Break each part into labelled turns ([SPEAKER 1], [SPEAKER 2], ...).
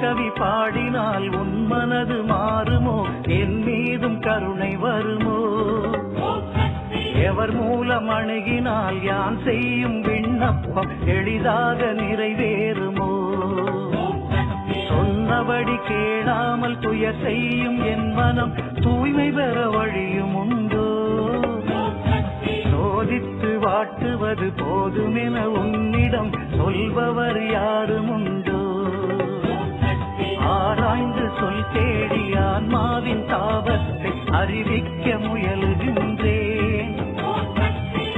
[SPEAKER 1] கவி பாடினால் உன் மனது மாறுமோ? என் மீதும் கருணை வருமோ? எவர் மூலம் அணுகினால் யான் செய்யும் விண்ணப்பம் எளிதாக நிறைவேறுமோ? சொன்னபடி கேளாமல் துய செய்யும் என் மனம் தூய்மை பெற வழியும் உண்டோ? சோதித்து வாட்டுவது போதுமென உன்னிடம் சொல்பவர் யாரும் உண்டோ தேடி ஆன்மாவின் தாபத்தை அறிவிக்க முயலுகின்றேன்.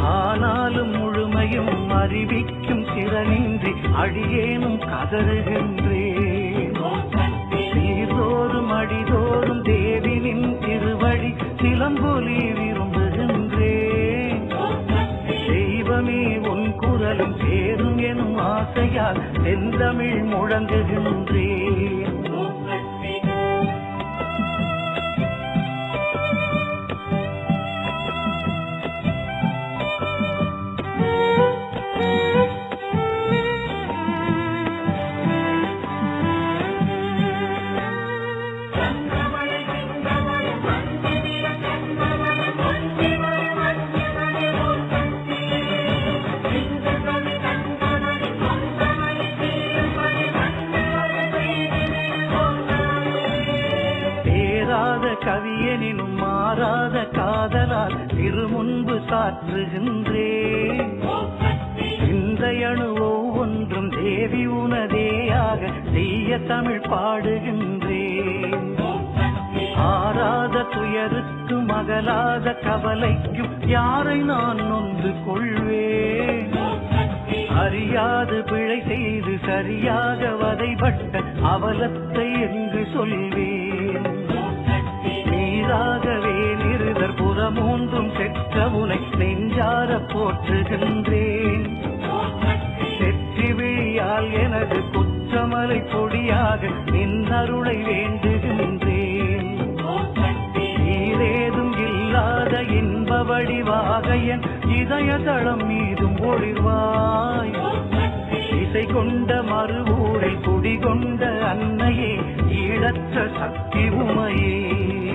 [SPEAKER 1] ஆனாலும் முழுமையும் அறிவிக்கும் திறனின்றி அடியேனும் கதறுகின்றேன். சீர்தோறும் அடிதோறும் தேவினின் திருவடி சிலம்பொலி விரும்புகின்றேன். தெய்வமே உன் குரலும் சேரும் எனும் ஆசையால் செந்தமிழ் முழங்குகின்றேன். கவியனினும் மாறாத காதலால் திருமுன்பு சாற்றுகின்றே இந்த அணு ஒவ்வொன்றும் தேவி உனதேயாக செய்ய தமிழ் பாடுகின்றே ஆறாத துயருக்கும் அகலாத கவலைக்கும் யாரை நான் நொந்து கொள்வேன்? அறியாது பிழை செய்து சரியாக வதைப்பட்ட அவலத்தை என்று சொல்வே பெற்ற உனை நெஞ்சார போற்றுகின்றேன். செற்றி விழியால் எனது குற்றமலை கொடியாக நின் அருளை வேண்டுகின்றேன். நீரேதும் இல்லாத இன்ப வடிவாக என் இதயதளம் மீதும் ஒளிர்வாய். இசை கொண்ட மறுவூரில் குடிகொண்ட அன்னையே ஈழற்ற சக்தி உமையே.